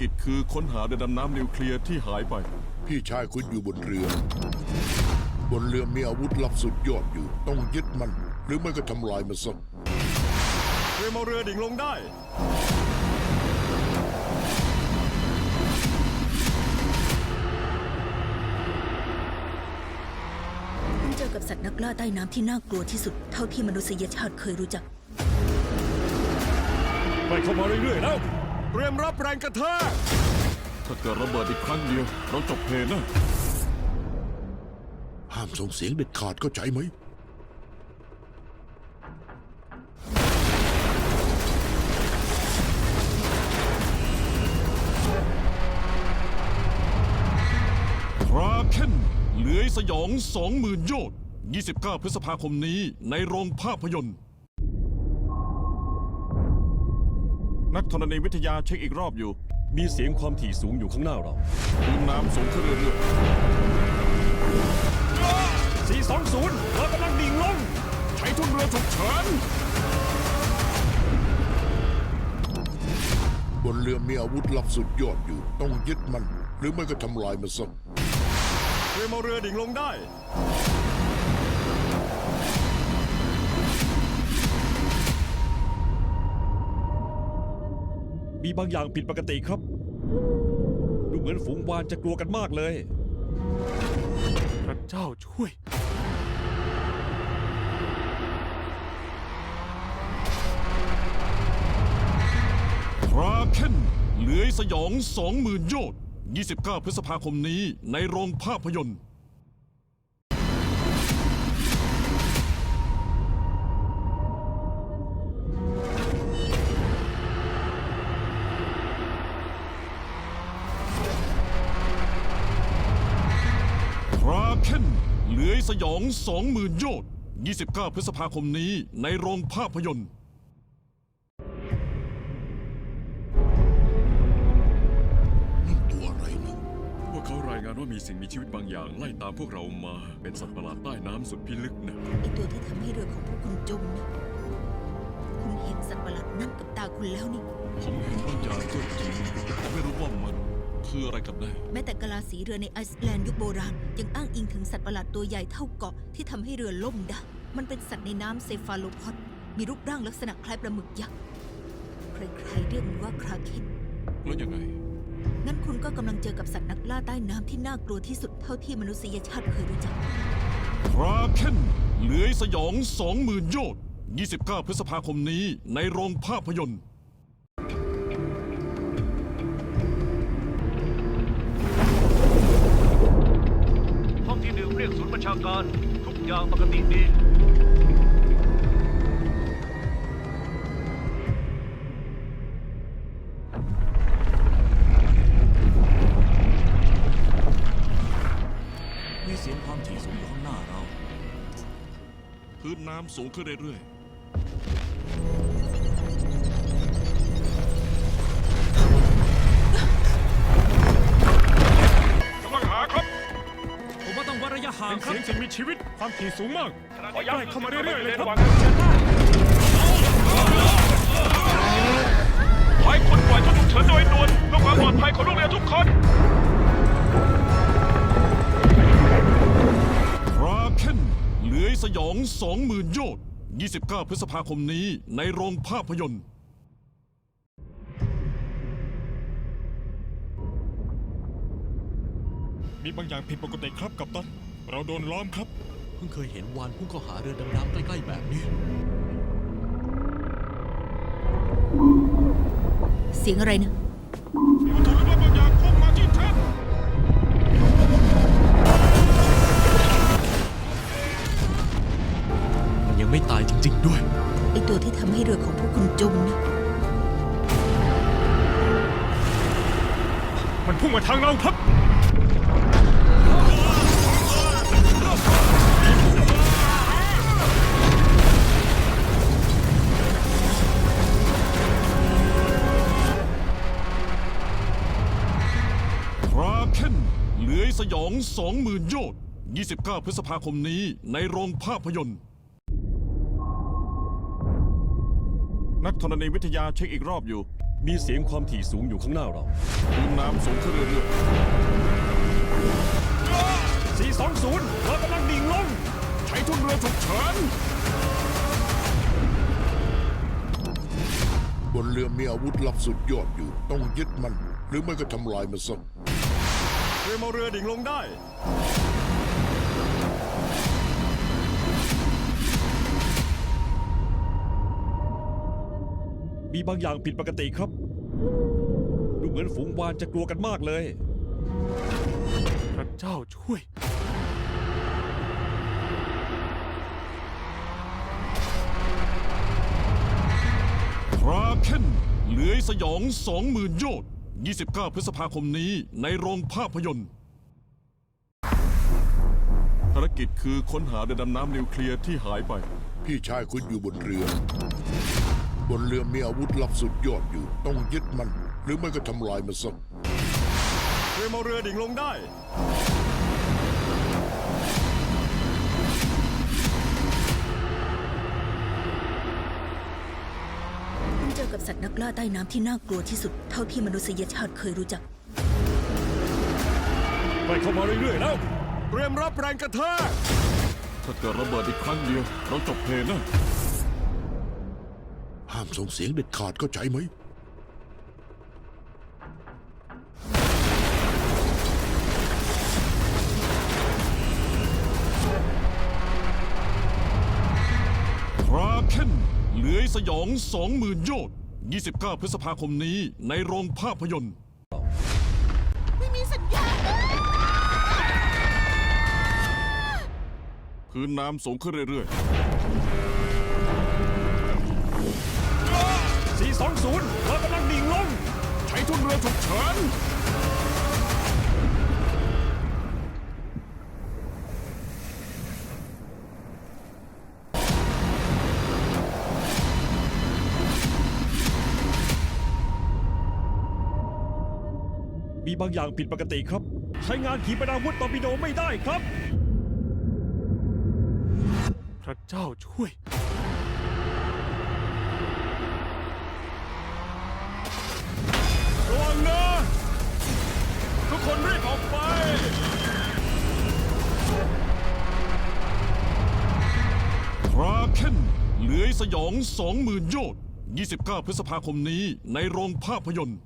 กิจคือค้นหาเรือดำน้ำนิวเคลียร์ที่หายไป พี่ชายคุณอยู่บนเรือ บนเรือมีอาวุธลับสุดยอดอยู่ ต้องยึดมัน หรือไม่ก็ทำลายมันซะเตรียมเอาเรือดิ่งลงได้คุณเจอกับสัตว์นักล่าใต้น้ำที่น่ากลัวที่สุด เท่าที่มนุษยชาติเคยรู้จัก ไปเข้ามาเรื่อยๆแล้ว เตรียมรับแรงกระแทกถ้าเกิดระเบิดอีกครั้งเดียว เราจบเพลนะ ห้ามส่งเสียงเด็ดขาดเข้าใจไหม คราเคนเหลือยสยอง 20,000 โยชน์29 พฤษภาคมนี้ในโรงภาพยนตร์ นักธรณีวิทยาเช็คอีกรอบอยู่ มีเสียงความถี่สูงอยู่ข้างหน้าเราดินน้ำสูงขึ้นเรื่อย420เรากำลังดิ่งลงๆใช้ทุนเรือฉุกเฉิน บนเรือมีอาวุธลับสุดยอดอยู่ ต้องยึดมัน หรือไม่ก็ทำลายมันซะเตรียมเอาเรือดิ่งลงได้ มีบางอย่างผิดปกติครับ ดูเหมือนฝูงวานจะกลัวกันมากเลย พระเจ้าช่วย คราเคนเหลือยสยอง 20,000 โยชน์29 พฤษภาคมนี้ในโรงภาพยนตร์ เหลือยสยอง20,000โยชน์29 พฤษภาคมนี้ในโรงภาพยนตร์นั่นตัวอะไรนะพวกเขารายงานว่ามีสิ่งมีชีวิตบางอย่างไล่ตามพวกเรามา เป็นสัตว์ประหลาดใต้น้ำสุดพิลึกนะไอตัวที่ทำให้เรือของพวกคุณจมนะคุณเห็นสัตว์ประหลาดนั่นกับตาคุณแล้วนี่ผมเห็นบางอย่างก็จริงแต่ไม่รู้ว่ามัน คืออะไรกันแน่แม้แต่กะลาสีเรือในไอซ์แลนด์ยุคโบราณ ยังอ้างอิงถึงสัตว์ประหลาดตัวใหญ่เท่าเกาะที่ทำให้เรือล่มได้ มันเป็นสัตว์ในน้ำเซฟาโลพอดมีรูปร่างลักษณะคล้ายปลาหมึกยักษ์ใครๆเรียกมันว่าคราเคนแล้วยังไง งั้นคุณก็กำลังเจอกับสัตว์นักล่าใต้น้ำที่น่ากลัวที่สุดเท่าที่มนุษยชาติเคยรู้จัก คราเคนเหลือยสยอง20,000โยชน์29 พฤษภาคมนี้ในโรงภาพยนตร์ ที่หนึ่งเรียกศูนย์บัญชาการ ทุกอย่างปกติดีมีเสียงความถี่สูงอยู่ข้างหน้าเรา พื้นน้ำสูงขึ้นเรื่อยก ห่างเป็นครับเสียงสิ่งมีชีวิตความถี่สูงมากขอใกล้เข้ามาเรื่อยๆเลยครับขอให้คนปล่อยทุกฉุกเฉินโดยด่วนเพื่อความปลอดภัยของลูกเรือทุกคนๆคราเคนเหลือยสยอง 20,000 โยชน์29 พฤษภาคมนี้ในโรงภาพยนตร์มีบางอย่างผิดปกติครับกัปตัน เราโดนล้อมครับ เพิ่งเคยเห็นวานพุ่งเข้าหาเรือดำน้ำใกล้ๆแบบนี้ เสียงอะไรนะวัตถุระเบิดบางอย่างพุ่งมาที่แท่นมันยังไม่ตายจริง ๆ ด้วย ไอตัวที่ทำให้เรือของพวกคุณจมนะมันพุ่งมาทางเราครับ เหลือยสอง20,000โยชน์29 พฤษภาคมนี้ในโรงภาพยนตร์ นักธรณีวิทยาเช็คอีกรอบอยู่ มีเสียงความถี่สูงอยู่ข้างหน้าเราคือน้ำสูงขึ้นเรื่อย420เรากำลังดิ่งลง ใช้ทุนเรือฉุกเฉิน บนเรือมีอาวุธลับสุดยอดอยู่ ต้องยึดมัน หรือไม่ก็ทำลายมันซะ มเอาเรือดิ่งลงได้ มีบางอย่างผิดปกติครับ ดูเหมือนฝูงวานจะกลัวกันมากเลย พระเจ้าช่วย คราเคนเหลือยสยองสองหมื่นโยชน์ 29 พฤษภาคมนี้ในโรงภาพยนตร์ ภารกิจคือค้นหาเรือดำน้ำนิวเคลียร์ที่หายไป พี่ชายคุณอยู่บนเรือ บนเรือมีอาวุธลับสุดยอดอยู่ ต้องยึดมัน หรือไม่ก็ทำลายมันซะเตรียมเอาเรือดิ่งลงได้ สัตว์นักล่าใต้น้ำที่น่ากลัวที่สุดเท่าที่มนุษยชาติเคยรู้จัก ไปเข้ามาเรื่อยๆแล้ว เตรียมรับแรงกระแทกถ้าเกิดระเบิดอีกครั้งเดียว เราจบเพลงนะ ห้ามส่งเสียงเด็ดขาดเข้าใจไหม คราเคนเหลือยสยองสองหมื่นโยชน์ 29 พฤษภาคมนี้ในโรงภาพยนตร์ ไม่มีสัญญาณพื้นน้ำสูงขึ้นเรื่อย420เรากำลังดิ่งลง ๆ ใช้ทุนเรือฉุกเฉิน มีบางอย่างผิดปกติครับ ใช้งานขีปนาวุธตอร์ปิโดไม่ได้ครับ พระเจ้าช่วย ระวังนะ ทุกคนรีบออกไป คราเคนเหลือยสยองสองหมื่นโยชน์29 พฤษภาคมนี้ในโรงภาพยนตร์